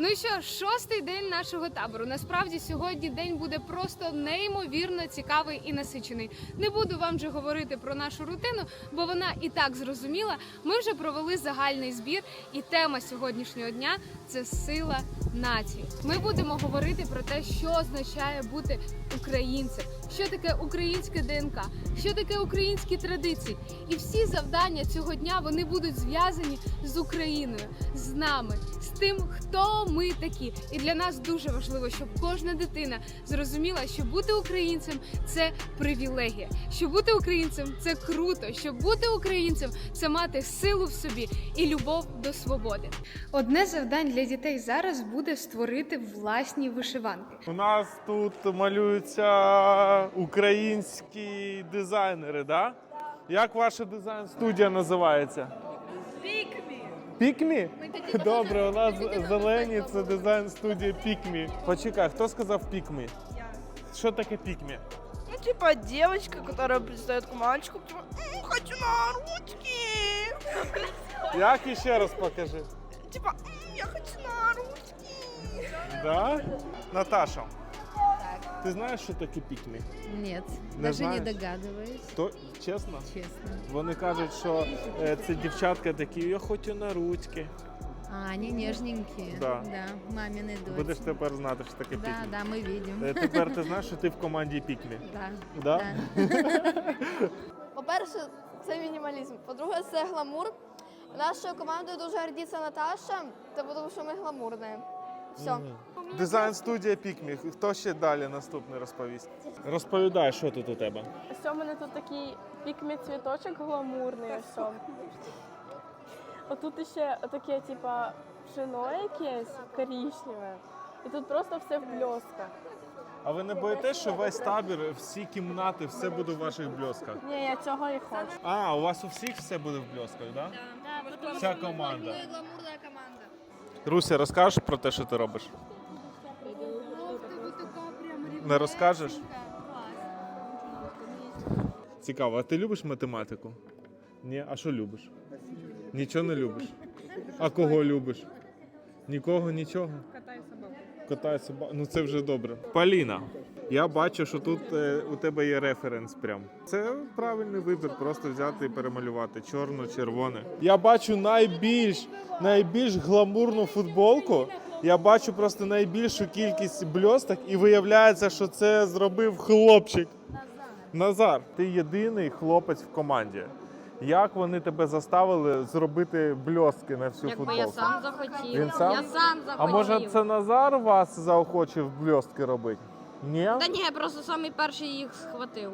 Ну і що, шостий день нашого табору. Насправді сьогодні день буде просто неймовірно цікавий і насичений. Не буду вам вже говорити про нашу рутину, бо вона і так зрозуміла. Ми вже провели загальний збір, і тема сьогоднішнього дня це сила нації. Ми будемо говорити про те, що означає бути українцем, що таке українське ДНК, що таке українські традиції. І всі завдання цього дня вони будуть зв'язані з Україною, з нами, з тим, хто ми такі. І для нас дуже важливо, щоб кожна дитина зрозуміла, що бути українцем це привілегія. Що бути українцем це круто. Що бути українцем це мати силу в собі і любов до свободи. Одне завдань для дітей зараз буде створити власні вишиванки. У нас тут малюються українські дизайнери, да? Як ваша дизайн-студія називається? Пікмі. Пікмі? Добре, у нас зелені це дизайн-студія Пікмі. Почекай, хто сказав Пікмі? Що таке Пікмі? Ну, типа девочка, которая пристает к мальчику, типа, «М, хочу на ручки. Як іще раз покажи. Типа, «М, Да? Наташа, ти знаєш, що таке Пікмі? Нет, Не даже знаешь? не догадываюсь, То, чесно? честно. Вони кажуть, що е, це дівчатка такі, я хочу на ручки. А, они нежненькие. Да. мамины дочки. Будеш тепер знати, що таке Да, Пікмі. да, мы видим. Е, Тепер ти знаєш, що ти в команді Пікмі. Да. Да? По-перше, це мінімалізм. По-друге, це гламур. Нашою командою дуже гордиться Наташа, та тому що ми гламурні. Все. Дизайн студія Пікмі. Хто ще далі наступний розповість? Розповідай, що тут у тебе. Ось у мене тут такий пікмі цвіточок гламурний. Ось. о. Отут ще таке, типа, пшено якесь коричневе. І тут просто все в бльосках. А ви не боїтесь, що весь табір, всі кімнати, все буде в ваших бльосках? Ні, я цього і хочу. А, у вас у всіх все буде в бльосках, так? Да? Вся команда. Руся, розкажеш про те, що ти робиш? Не розкажеш? Цікаво, а ти любиш математику? Ні, а що любиш? Нічого не любиш. А кого любиш? Нікого, нічого. Катай собаку. Катай собаку. Ну це вже добре. Поліна, я бачу, що тут е, у тебе є референс прям. Це правильний вибір, просто взяти і перемалювати чорно-червоне. Я бачу найбільш найбільш гламурну футболку. Я бачу просто найбільшу кількість бльосток, і виявляється, що це зробив хлопчик. Назар, ти єдиний хлопець в команді. Як вони тебе заставили зробити бльостки на всю Якби футболку? я сам захотів. Він сам? Я сам захотів. А може це Назар вас заохочив бльостки робити? Ні? Та ні, я просто самий перший їх схватив.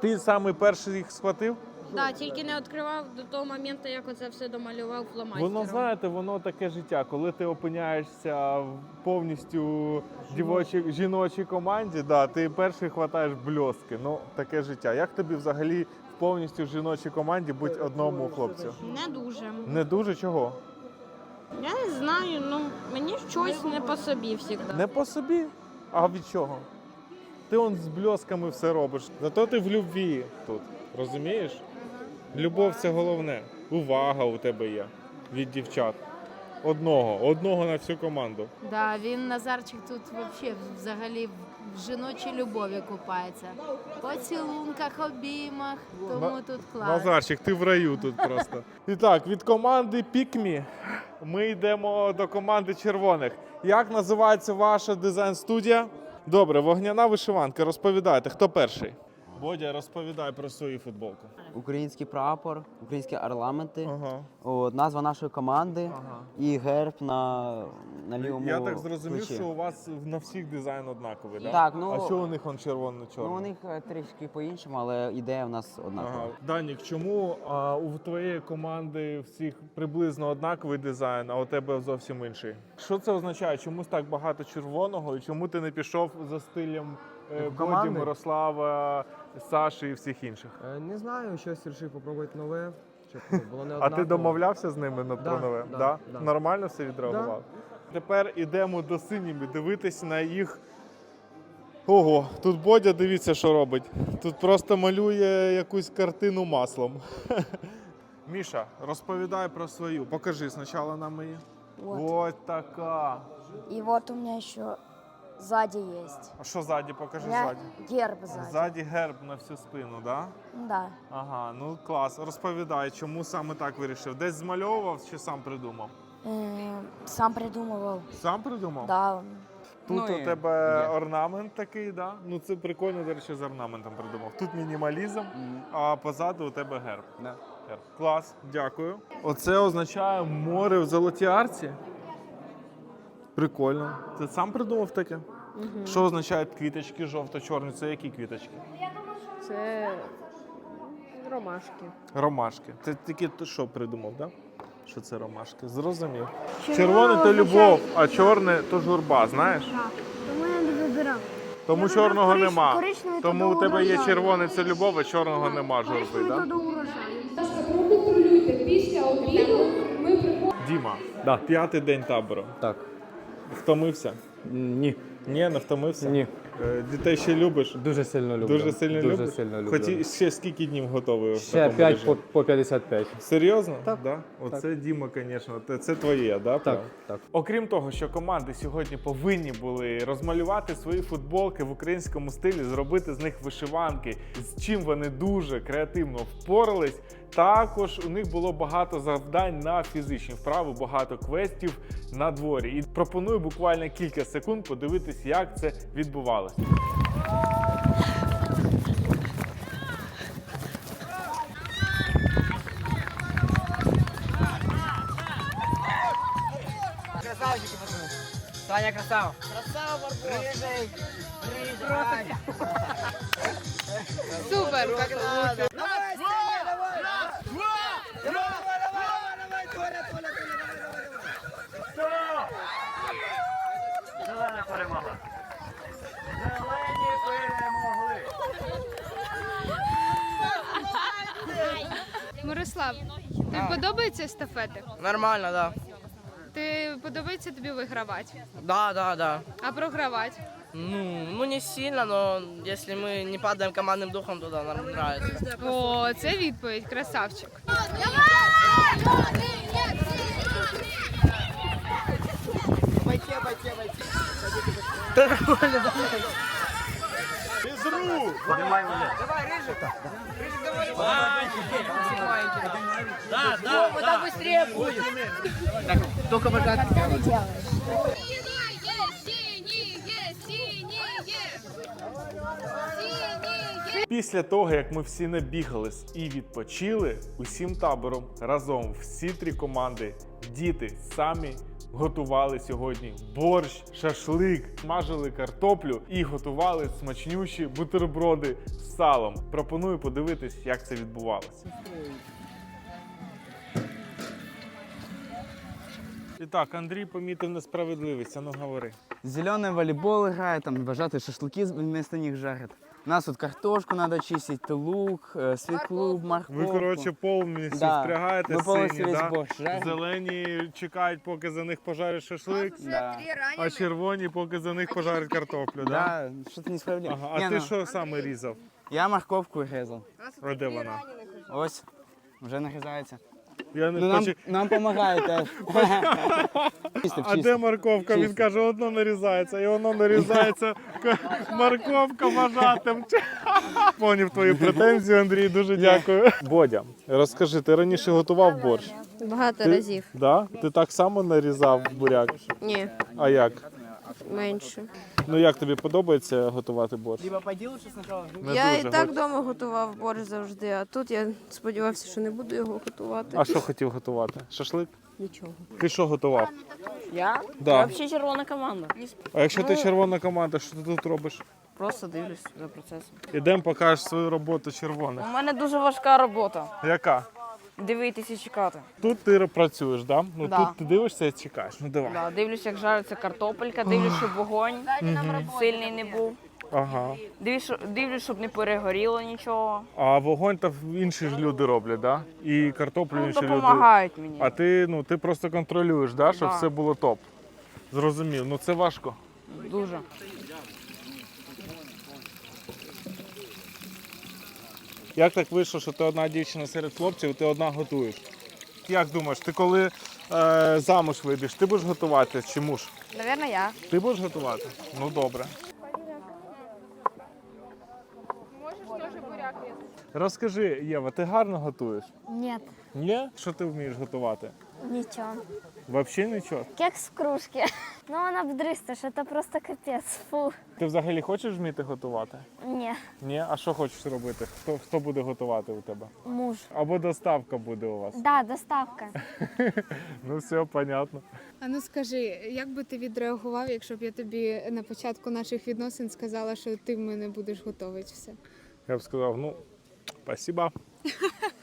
Ти самий перший їх схватив? Да, тільки не відкривав до того моменту, як оце все домалював фломастером. Воно знаєте, воно таке життя. Коли ти опиняєшся в повністю дівочій жіночій команді, да, ти перший хватаєш бльостки. Ну таке життя. Як тобі взагалі в повністю жіночій команді бути одному хлопцю? Не дуже. Не дуже чого? Я не знаю, ну мені щось не по собі завжди. Не по собі, а від чого? Ти он з бльосками все робиш. Зато ти в любві тут. Розумієш? Любов це головне. Увага у тебе є від дівчат. Одного, одного на всю команду. Да, він Назарчик тут вообще взагалі в жіночій любові купається. Поцілунках, обіймах, тому На- тут клас. Назарчик, ти в раю тут просто. І так, від команди Пікмі ми йдемо до команди червоних. Як називається ваша дизайн-студія? Добре, вогняна вишиванка. Розповідайте, хто перший? Бодя, розповідай про свою футболку. Український прапор, українські орнаменти, Ага. от, назва нашої команди Ага. і герб на, на лівому Я так зрозумів, плечі. що у вас на всіх дизайн однаковий, да? Так, ну- А що у них он червоно-чорний? Ну, у них е, трішки по-іншому, але ідея в нас однакова. Ага. Данік, чому а, у твоєї команди всіх приблизно однаковий дизайн, а у тебе зовсім інший? Що це означає? Чомусь так багато червоного, і чому ти не пішов за стилем е, Боді, команди? Мирослава, Саші і всіх інших? Е, Не знаю, щось вирішив попробувати нове, щоб ну, було не А ти домовлявся з ними на Да, нове? да, да. Нормально все відреагував? Тепер ідемо до синіми дивитись на їх. Ого, тут Бодя, дивіться, що робить. Тут просто малює якусь картину маслом. Міша, розповідай про свою. Покажи спочатку нам її. Ось така. И вот у меня еще сзади есть. А що ззаді? Покажи меня ззаді. герб сзади. Ззаді герб на всю спину, да? Да. Ага, ну клас. Розповідай, чому саме так вирішив? Десь змальовував чи сам придумав? Э, сам придумывал. Сам придумав? Да. Тут Ну, у тебе є. орнамент такий, да? Ну це прикольно, до речі, з орнаментом придумав. Тут мінімалізм, а позаду у тебе герб. Да. Герб. Клас, дякую. Оце означає море в золотій арці. Прикольно. Ти сам придумав таке? Що означають квіточки жовто-чорні? Це які квіточки? Це ромашки. Ромашки. Ти тільки ти що придумав, так? Да? Що це ромашки? Зрозумів. Червоне то любов, а чорне то журба, знаєш? Тому я не вибирав. Тому чорного нема. Тому у тебе є червоне це любов, а чорного нема журби, так? Да? Проконтролюйте після обіду. Ми приходимо. Діма, Да. п'ятий день табору. Так. Втомився? Ні. Ні, не втомився? Ні. Е, Дітей ще любиш? Дуже сильно люблю. Дуже сильно Дуже любиш? сильно люблю. Хоті ще скільки днів готовий? в Ще такому 5 режимі? по, по 55. Серйозно? Так. Да? Оце Діма, звісно, це- це твоє, да? Так, так. Окрім того, що команди сьогодні повинні були розмалювати свої футболки в українському стилі, зробити з них вишиванки, з чим вони дуже креативно впорались. Також у них було багато завдань на фізичні вправи, багато квестів на дворі. І пропоную буквально кілька секунд подивитись, як це відбувалося. Супер! Мирослав, тобі подобаються естафети? Нормально, да. Ти подобається тобі вигравати, Да, да, да. а програвати? Ну, ну не сильно, но если мы не падаем командным духом, то да, нам нравится. О, це відповідь, красавчик. Фізрук! Після того, як ми всі набігались і відпочили, усім табором разом всі три команди, діти самі готували сьогодні борщ, шашлик, смажили картоплю і готували смачнющі бутерброди з салом. Пропоную подивитись, як це відбувалося. І так, Андрій помітив несправедливість, а ну говори. Зеленый волейбол играет, там вожатые шашлыки вместо них жарят. У нас тут картошку надо чистить, лук, э, свеклу, морковку. Ви, коротше, повністю Да. впрягаєте сині, да? борщ. Зелені чекають, поки за них пожарять шашлик, Да. а червоні, поки за них пожарять картоплю, да? Да, что-то несправедливо. Ага. А Не, ти ну, що саме різав? Я морковку резал. А де вона? Ось, вже нарізається. Я не Ну, нам, хочу. нам помогає теж. Чисто, А де морковка? Він Чисто. каже, одно нарізається, і воно нарізається. Морковка вважатим. Поняв твої претензії, Андрій, дуже дякую. Бодя, розкажи, ти раніше готував борщ? Багато Ти- разів. Да? Ти так само нарізав буряк? Ні, А як? Менше. Ну як тобі подобається готувати борщ? Либо пойди лучше сначала. Не я дуже. і так вдома готував борщ завжди, а тут я сподівався, що не буду його готувати. А що хотів готувати? Шашлик? Нічого. Ти що готував? Я? Да. Взагалі червона команда. А якщо ти червона команда, що ти тут робиш? Просто дивлюсь за процесом. Ідемо покажеш свою роботу червоних. У мене дуже важка робота. Яка? Дивитися і чекати. Тут ти працюєш, да? Ну Да. тут ти дивишся і чекаєш. Ну давай. Да, дивлюсь, як жариться картопелька, дивлюсь, щоб вогонь сильний не був. Ага. Дивлюсь, що- дивлюсь, щоб не перегоріло нічого. А вогонь то інші ж люди роблять, да? І картоплю Ну, інші люди. допомагають мені. А ти, ну, ти просто контролюєш, да, щоб Да. все було топ. Зрозумів. Ну це важко. Дуже. Як так вийшло, що ти одна дівчина серед хлопців, і ти одна готуєш? Як думаєш, ти коли е, замуж вийдеш, ти будеш готувати чи муж? Наверно, я. Ти будеш готувати? Ну добре. Розкажи, Єва, ти гарно готуєш? Нет, Ні? Що ти вмієш готувати? ничего. Взагалі нічого. Кекс в кружке. Ну, она бдрыстыш, это просто капец. Фу. Ти взагалі хочеш вміти готувати? Не, Ні? А що хочеш робити? Хто, хто буде готувати у тебе? муж. Або доставка буде у вас? Да, доставка. Ну все, понятно. А ну скажи, як би ти відреагував, якщо б я тобі на початку наших відносин сказала, що ти в мене будеш готувати все? Я б сказав, ну, спасіба.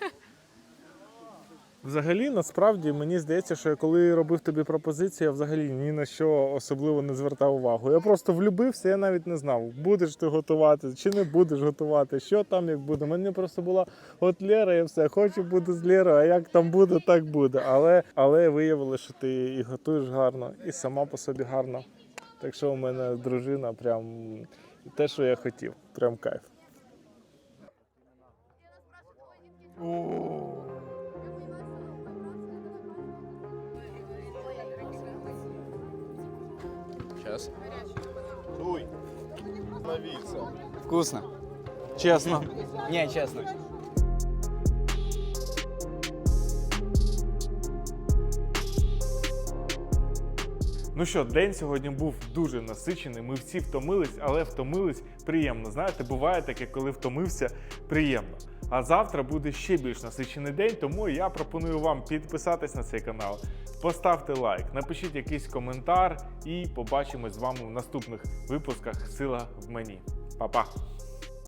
Взагалі, насправді, мені здається, що я коли робив тобі пропозицію, я взагалі ні на що особливо не звертав увагу. Я просто влюбився, я навіть не знав, будеш ти готувати чи не будеш готувати, що там як буде. Мені просто була от Лера і все, хочу бути з Лерою, а як там буде, так буде. Але, але виявилося, що ти і готуєш гарно, і сама по собі гарна. Так що у мене дружина прям те, що я хотів. Прям кайф. Сейчас. Дуй. Навіться. Вкусно. Чесно. Не, чесно. Ну що, день сьогодні був дуже насичений. Ми всі втомились, але втомились приємно. Знаєте, буває таке, коли втомився приємно. А завтра буде ще більш насичений день, тому я пропоную вам підписатись на цей канал, поставте лайк, напишіть якийсь коментар і побачимось з вами в наступних випусках Сила в мені. Па-па!